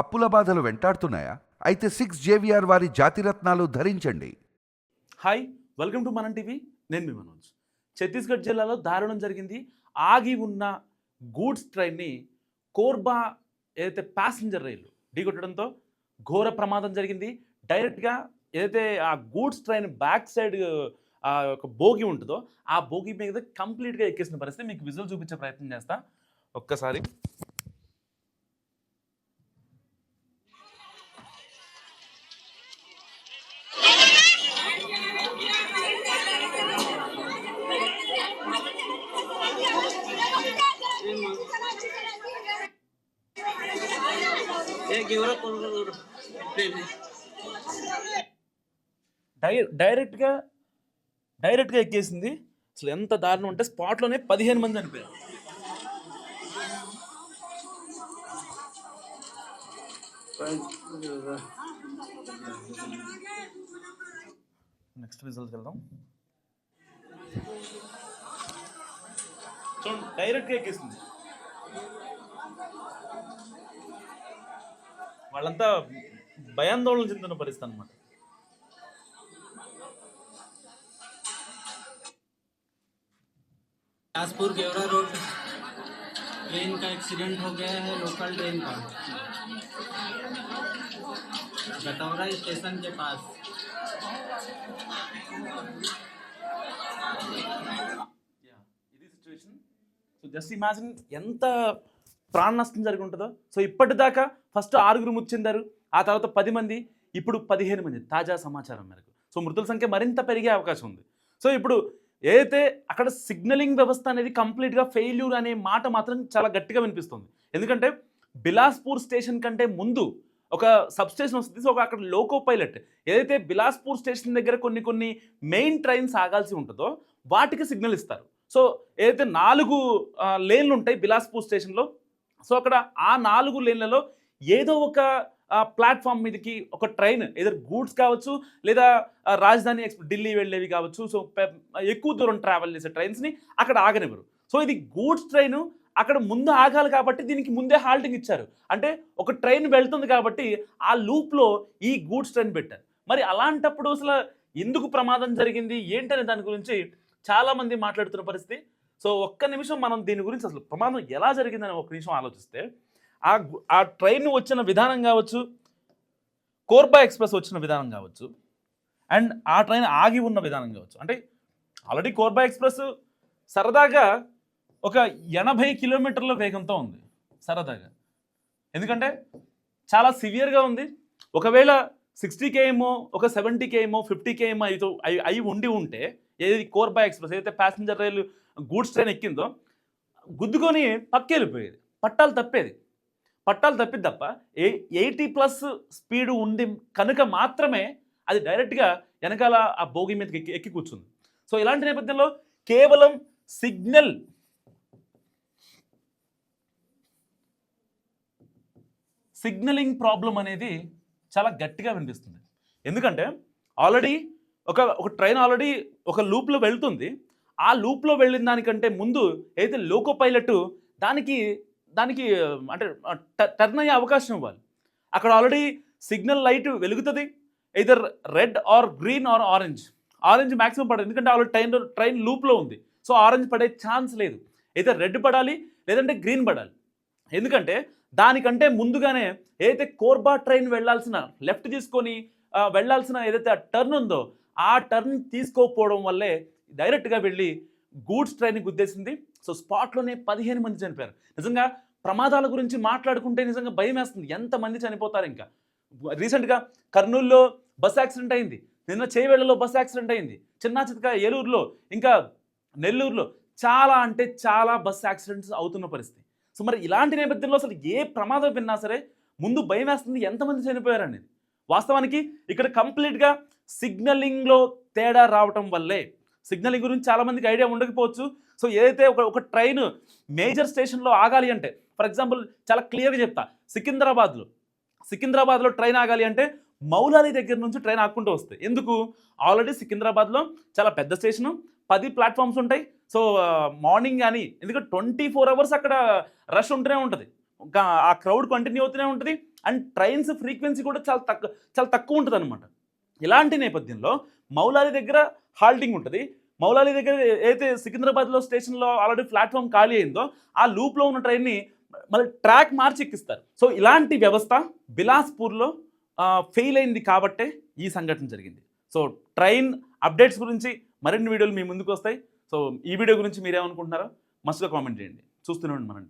అప్పుల బాధలు వెంటాడుతున్నాయా? అయితే సిక్స్ జేవిఆర్ వారి జాతిరత్నాలు ధరించండి. హాయ్ వెల్కమ్ టు మనం టీవీ నేను మీ మనోజ్. ఛత్తీస్గఢ్ జిల్లాలో దారుణం జరిగింది. ఆగి ఉన్న గూడ్స్ ట్రైన్ని కోర్బా ఏదైతే ప్యాసింజర్ రైలు ఢీకొట్టడంతో ఘోర ప్రమాదం జరిగింది. డైరెక్ట్గా ఏదైతే ఆ గూడ్స్ ట్రైన్ బ్యాక్ సైడ్ ఆ ఒక బోగి ఉంటుందో ఆ బోగి మీద కంప్లీట్గా ఎక్కేసిన పరిస్థితి మీకు విజువల్ చూపించే ప్రయత్నం చేస్తా. ఒక్కసారి. డైరెక్ట్గా డైరెక్ట్గా ఎక్కేసింది. అసలు ఎంత దారుణం అంటే స్పాట్లోనే పదిహేను మంది చనిపోయారు. నెక్స్ట్ రిజల్ట్కి వెళ్దాం. చూడండి డైరెక్ట్గా ఎక్కేసింది. వాళ్ళంతా భయాందోళన చెందిన పరిస్థితి అనమాట बिलासपुर गेवरा रोड ट्रेन का एक्सीडेंट हो गया है लोकल ट्रेन का गटौरा स्टेशन के पास యా ఇది సిచ్యువేషన్ సో జస్ట్ ఇమాజిన్ ఎంత ప్రాణ నష్టం జరిగి ఉంటుందో? సో ఇప్పటిదాకా ఫస్ట్ ఆరుగురు మృతి చెందారు ఆ తర్వాత పది మంది ఇప్పుడు పదిహేను మంది. తాజా సమాచారం మేరకు. సో మృతుల సంఖ్య మరింత పెరిగే అవకాశం ఉంది. సో ఇప్పుడు ఏదైతే అక్కడ సిగ్నలింగ్ వ్యవస్థ అనేది కంప్లీట్గా ఫెయిల్యూర్ అనే మాట మాత్రం చాలా గట్టిగా వినిపిస్తుంది. ఎందుకంటే బిలాస్పూర్ స్టేషన్ కంటే ముందు ఒక సబ్ స్టేషన్ వస్తుంది. సో ఒక అక్కడ లోకో పైలట్ ఏదైతే బిలాస్పూర్ స్టేషన్ దగ్గర కొన్ని కొన్ని మెయిన్ ట్రైన్స్ ఆగాల్సి ఉంటుందో వాటికి సిగ్నల్ ఇస్తారు. సో ఏదైతే నాలుగు లేన్లు ఉంటాయి బిలాస్పూర్ స్టేషన్లో సో అక్కడ ఆ నాలుగు లేన్లలో ఏదో ఒక ప్లాట్ఫామ్ మీదకి ఒక ట్రైన్ ఏదో గూడ్స్ కావచ్చు లేదా రాజధాని ఎక్స్ప్రెస్ ఢిల్లీ వెళ్ళేవి కావచ్చు. సో ఎక్కువ దూరం ట్రావెల్ చేసే ట్రైన్స్ని అక్కడ ఆగనివ్వరు. సో ఇది గూడ్స్ ట్రైన్ అక్కడ ముందు ఆగాలి కాబట్టి దీనికి ముందే హాల్టింగ్ ఇచ్చారు. అంటే ఒక ట్రైన్ వెళ్తుంది కాబట్టి ఆ లూప్లో ఈ గూడ్స్ ట్రైన్ పెట్టారు. మరి అలాంటప్పుడు అసలు ఎందుకు ప్రమాదం జరిగింది? ఏంటనే దాని గురించి చాలామంది మాట్లాడుతున్న పరిస్థితి. సో ఒక్క నిమిషం మనం దీని గురించి అసలు ప్రమాదం ఎలా జరిగిందని ఒక నిమిషం ఆలోచిస్తే ఆ ఆ ట్రైన్ వచ్చిన విధానం కావచ్చు కోర్బా ఎక్స్ప్రెస్ వచ్చిన విధానం కావచ్చు అండ్ ఆ ట్రైన్ ఆగి ఉన్న విధానం కావచ్చు. అంటే ఆల్రెడీ కోర్బా ఎక్స్ప్రెస్ సరదాగా ఒక ఎనభై కిలోమీటర్ల వేగంతో ఉంది సరదాగా. ఎందుకంటే చాలా సివియర్గా ఉంది. ఒకవేళ సిక్స్టీ కేఎమో ఒక సెవెంటీ కేఎమో ఫిఫ్టీ కేఎమో అయితే అయి అయి ఉండి ఉంటే ఏది కోర్బా ఎక్స్ప్రెస్ ఏదైతే ప్యాసింజర్ రైలు గూడ్స్ ట్రైన్ ఎక్కిందో గుద్దుకొని పక్కెళ్ళిపోయేది. పట్టాలు తప్పేది. పట్టాలు తప్పిది తప్ప ఏ ఎయిటీ ప్లస్ స్పీడ్ ఉంది కనుక మాత్రమే అది డైరెక్ట్గా వెనకాల ఆ భోగి మీదకి ఎక్కి ఎక్కి కూర్చుంది. సో ఇలాంటి నేపథ్యంలో కేవలం సిగ్నల్ సిగ్నలింగ్ ప్రాబ్లం అనేది చాలా గట్టిగా వినిపిస్తుంది. ఎందుకంటే ఆల్రెడీ ఒక ఒక ట్రైన్ ఆల్రెడీ ఒక లూప్లో వెళ్తుంది. ఆ లూప్లో వెళ్ళిన దానికంటే ముందు ఏదైతే లోకో పైలట్ దానికి దానికి అంటే టర్న్ అయ్యే అవకాశం ఇవ్వాలి. అక్కడ ఆల్రెడీ సిగ్నల్ లైట్ వెలుగుతుంది. Either red or green or orange orange maximum పడదు. ఎందుకంటే ఆల్రెడీ ట్రైన్ ట్రైన్ లూప్లో ఉంది. సో ఆరెంజ్ పడే ఛాన్స్ లేదు. అయితే రెడ్ పడాలి లేదంటే గ్రీన్ పడాలి. ఎందుకంటే దానికంటే ముందుగానే ఏదైతే కోర్బా ట్రైన్ వెళ్ళాల్సిన లెఫ్ట్ తీసుకొని వెళ్ళాల్సిన వెళ్ళాల్సిన ఏదైతే ఆ టర్న్ ఉందో ఆ టర్న్ తీసుకోకపోవడం వల్లే డైరెక్ట్గా వెళ్ళి గూడ్స్ ట్రైన్ గుద్దేసింది సో స్పాట్లోనే పదిహేను మంది చనిపోయారు. నిజంగా ప్రమాదాల గురించి మాట్లాడుకుంటే నిజంగా భయం వేస్తుంది ఎంతమంది చనిపోతారు ఇంకా? రీసెంట్గా కర్నూలులో బస్ యాక్సిడెంట్ అయింది. నిన్న చేవేళ్ళలో బస్ యాక్సిడెంట్ అయింది. చిన్న చితక ఏలూరులో ఇంకా నెల్లూరులో చాలా అంటే చాలా బస్ యాక్సిడెంట్స్ అవుతున్న పరిస్థితి. సో మరి ఇలాంటి నేపథ్యంలో అసలు ఏ ప్రమాదం విన్నా సరే ముందు భయం వేస్తుంది ఎంతమంది చనిపోయారు అనేది. వాస్తవానికి ఇక్కడ కంప్లీట్గా సిగ్నలింగ్లో తేడా రావటం వల్లే సిగ్నలింగ్ గురించి చాలామందికి ఐడియా ఉండకపోవచ్చు. సో ఏదైతే ఒక ఒక ట్రైన్ మేజర్ స్టేషన్లో ఆగాలి అంటే ఫర్ ఎగ్జాంపుల్ చాలా క్లియర్గా చెప్తా. సికింద్రాబాద్లో సికింద్రాబాద్లో ట్రైన్ ఆగాలి అంటే మౌలాలి దగ్గర నుంచి ట్రైన్ ఆక్కుంటూ వస్తాయి. ఎందుకు? ఆల్రెడీ సికింద్రాబాద్లో చాలా పెద్ద స్టేషను పది ప్లాట్ఫామ్స్ ఉంటాయి. సో మార్నింగ్ కానీ ఎందుకంటే ట్వంటీ ఫోర్ అవర్స్ అక్కడ రష్ ఉంటూనే ఉంటుంది. ఆ క్రౌడ్ కంటిన్యూ అవుతూనే ఉంటుంది. అండ్ ట్రైన్స్ ఫ్రీక్వెన్సీ కూడా చాలా తక్కువ చాలా తక్కువ ఉంటుంది అనమాట ఇలాంటి నేపథ్యంలో మౌలాలి దగ్గర హాల్టింగ్ ఉంటుంది. మౌలాలి దగ్గర ఏదైతే సికింద్రాబాద్లో స్టేషన్లో ఆల్రెడీ ప్లాట్ఫామ్ ఖాళీ అయిందో ఆ లూప్లో ఉన్న ట్రైన్ని మళ్ళీ ట్రాక్ మార్చి ఎక్కిస్తారు. సో ఇలాంటి వ్యవస్థ బిలాస్పూర్లో ఫెయిల్ అయింది కాబట్టే ఈ సంఘటన జరిగింది. సో ట్రైన్ అప్డేట్స్ గురించి మరిన్ని వీడియోలు మీ ముందుకు వస్తాయి. సో ఈ వీడియో గురించి మీరేమనుకుంటున్నారో మస్తుగా కామెంట్ చేయండి. చూస్తూనే ఉండండి మనం